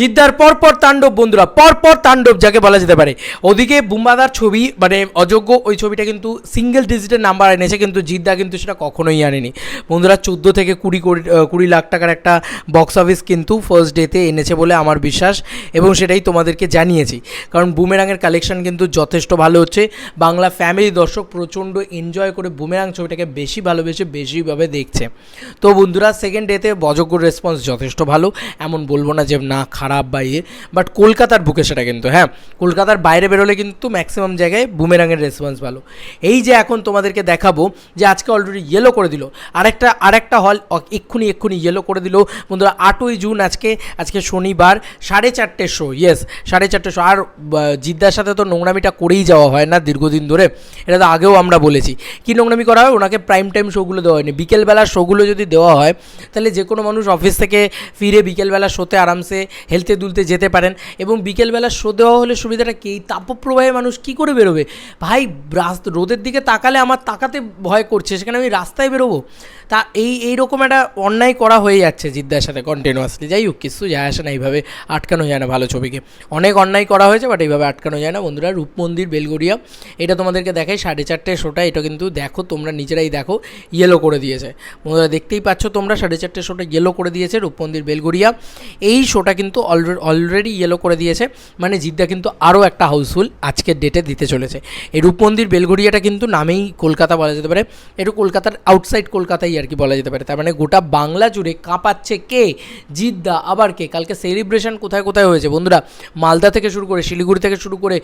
জিদ্দার পরপর তাণ্ডব, বন্ধুরা, পরপর তাণ্ডব যাকে বলা যেতে পারে। ওদিকে বুম্বাদার ছবি মানে অযোগ্য ওই ছবিটা কিন্তু সিঙ্গেল ডিজিটের নাম্বার এনেছে, কিন্তু জিদ্দা কিন্তু সেটা কখনোই আনেনি। বন্ধুরা, চোদ্দ থেকে কুড়ি কোটি কুড়ি লাখ টাকার একটা বক্স অফিস কিন্তু ফার্স্ট ডেতে এনেছে বলে আমার বিশ্বাস, এবং সেটাই তোমাদেরকে জানিয়েছি। কারণ বুমেরাঙের কালেকশন কিন্তু যথেষ্ট ভালো হচ্ছে। বাংলা ফ্যামিলি দর্শক প্রচণ্ড এনজয় করে বুমেরাং ছবিটাকে বেশি ভালোবেসে বেশিভাবে দেখছে। তো বন্ধুরা সেকেন্ড ডেতে অযোগ্যর রেসপন্স যথেষ্ট ভালো, এমন বলব না যে না খারাপ। বা ইয়ে বাট কলকাতার বুকে সেটা কিন্তু হ্যাঁ কলকাতার বাইরে বেরোলে কিন্তু ম্যাক্সিমাম জায়গায় বুমেরাঙের রেসপন্স ভালো। এই যে এখন তোমাদেরকে দেখাবো যে আজকে অলরেডি ইয়েলো করে দিল। আরেকটা আরেকটা হল এক্ষুনি এক্ষুনি ইয়েলো করে দিল। বন্ধুরা, আটই জুন আজকে আজকে শনিবার, সাড়ে চারটে শো ইয়েস সাড়ে চারটে শো আর জিদ্দার সাথে তো নোংরামিটা করেই যাওয়া হয় না দীর্ঘদিন ধরে। এটা তো আগেও আমরা বলেছি। কি নোংরামি করা হয়? ওনাকে প্রাইম টাইম শোগুলো দেওয়া হয়নি। বিকেলবেলার শোগুলো যদি দেওয়া হয়, তাহলে যে কোনো মানুষ অফিস থেকে ফিরে বিকেলবেলা শোতে আরামসে হেলতে দুলতে যেতে পারেন এবং বিকেলবেলা শো দেওয়া হলে সুবিধাটা কি? তাপপ্রবাহে মানুষ কি করে বেরোবে? ভাই রোদের দিকে তাকালে আমার তাকাতে ভয় করছে, সেখানে আমি রাস্তায় বেরোবো। তা এই এইরকম একটা অন্যায় করা হয়ে যাচ্ছে জিদ্দার সাথে কন্টিনিউয়াসলি যাই হোক, কিছু যায় আসে না, এইভাবে আটকানো যায় না ভালো ছবিকে। অনেক অন্যায় করা হয়েছে বাট এইভাবে আটকানো যায় না। বন্ধুরা রূপমন্দির বেলগড়িয়া, এটা তোমাদেরকে দেখাই, সাড়ে চারটে শোটা, এটা কিন্তু দেখো, তোমরা নিজেরাই দেখো ইয়েলো করে দিয়েছে। বন্ধুরা, দেখতেই পাচ্ছ তোমরা, সাড়ে চারটে শোটা ইয়েলো করে দিয়েছে রূপমন্দির বেলগড়িয়া। এই শোটা কিন্তু অলরেডি ইয়েলো করে দিয়েছে। মানে জিদ্দা কিন্তু আরও একটা হাউসফুল আজকের ডেটে দিতে চলেছে। এই রূপমন্দির বেলগড়িয়াটা কিন্তু নামেই কলকাতা বলা যেতে পারে। একটু কলকাতার আউটসাইড কলকাতাই আর কি বলা যেতে পারে। তার মানে গোটা বাংলা জুড়ে কাঁপাচ্ছে কে? জিদ্দা আবার কে? কালকে সেলিব্রেশন কোথায় কোথায় হয়েছে? বন্ধুরা, মালদা থেকে শুরু করে, শিলিগুড়ি থেকে শুরু করে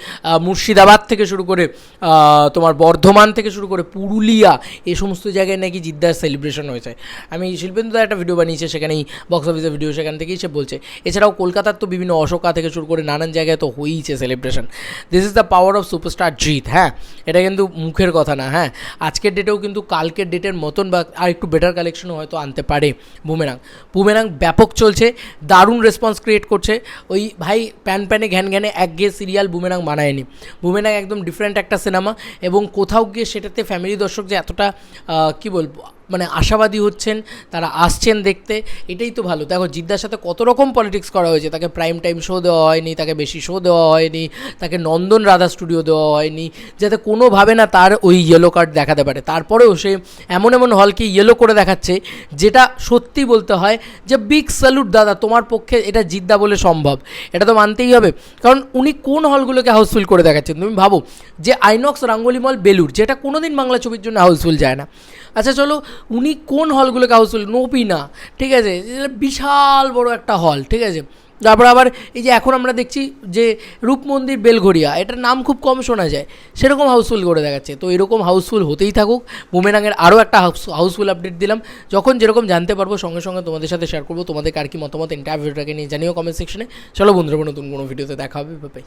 মুর্শিদাবাদ থেকে শুরু করে তোমার বর্ধমান থেকে শুরু করে, পুরুলিয়া এই সমস্ত জায়গায় নাকি জিদ্দার সেলিব্রেশন হয়েছে। আমি শিল্পেন্দু একটা ভিডিও বানিয়েছে, সেখানেই বক্স অফিসের ভিডিও সেখান থেকেই সে বলছে। এছাড়াও কলকাতার তো বিভিন্ন অশোকা থেকে শুরু করে নানান জায়গায় তো হয়েইছে celebration this is the power of superstar Jeet হ্যাঁ? এটা কিন্তু মুখের কথা না হ্যাঁ? আজকের ডেটেও কিন্তু কালকের ডেটের মতন বা আর একটু বেটার কালেকশনও হয়তো আনতে পারে বুমেরাং। বুমেরাং ব্যাপক চলছে, দারুণ রেসপন্স ক্রিয়েট করছে। ওই ভাই প্যান প্যানে ঘ্যান ঘ্যানে এক গিয়ে সিরিয়াল বুমেরাং বানায়নি। বুমেরাং একদম ডিফারেন্ট একটা সিনেমা এবং কোথাও গিয়ে সেটাতে ফ্যামিলি দর্শক যে এতটা কি বলব মানে আশাবাদী হচ্ছেন, তারা আসছেন দেখতে, এটাই তো ভালো। দেখো, জিদ্দার সাথে কত রকম পলিটিক্স করা হয়েছে। তাকে প্রাইম টাইম শো দেওয়া হয়নি, তাকে বেশি শো দেওয়া হয়নি, তাকে নন্দন রাধা স্টুডিও দেওয়া হয়নি, যাতে কোনোভাবে না তার ওই ইয়েলো কার্ড দেখাতে পারে। তারপরেও সে এমন এমন হলকে ইয়েলো করে দেখাচ্ছে, যেটা সত্যি বলতে হয় যে বিগ স্যালুট দাদা, তোমার পক্ষে এটা জিদ্দা বলে সম্ভব। এটা তো মানতেই হবে। কারণ উনি কোন হলগুলোকে হাউসফুল করে দেখাচ্ছেন? তুমি ভাবো, যে আইনক্স রাঙ্গলি মল বেলুর যেটা কোনোদিন বাংলা ছবির জন্য হাউসফুল যায় না। আচ্ছা চলো উনি কোন হলগুলোকে হাউসফুল নপিনা ঠিক আছে? বিশাল বড় একটা হল ঠিক আছে? তারপর আবার এই যে এখন আমরা দেখছি যে রূপমন্দির বেলঘড়িয়া, এটার নাম খুব কম শোনা যায়। সেরকম হাউসফুল করে দেখাচ্ছে। তো এরকম হাউসফুল হতেই থাকুক। বুমেরাঙের আরও একটা হাউস হাউসফুল আপডেট দিলাম। যখন যেরকম জানতে পারব, সঙ্গে সঙ্গে তোমাদের সাথে শেয়ার করব। তোমাদের কার কি মতামত ইন্টারভিউটাকে নিয়ে জানিও কমেন্ট সেকশনে চলো বন্ধুরা নতুন কোনো ভিডিওতে দেখা হবে। বাই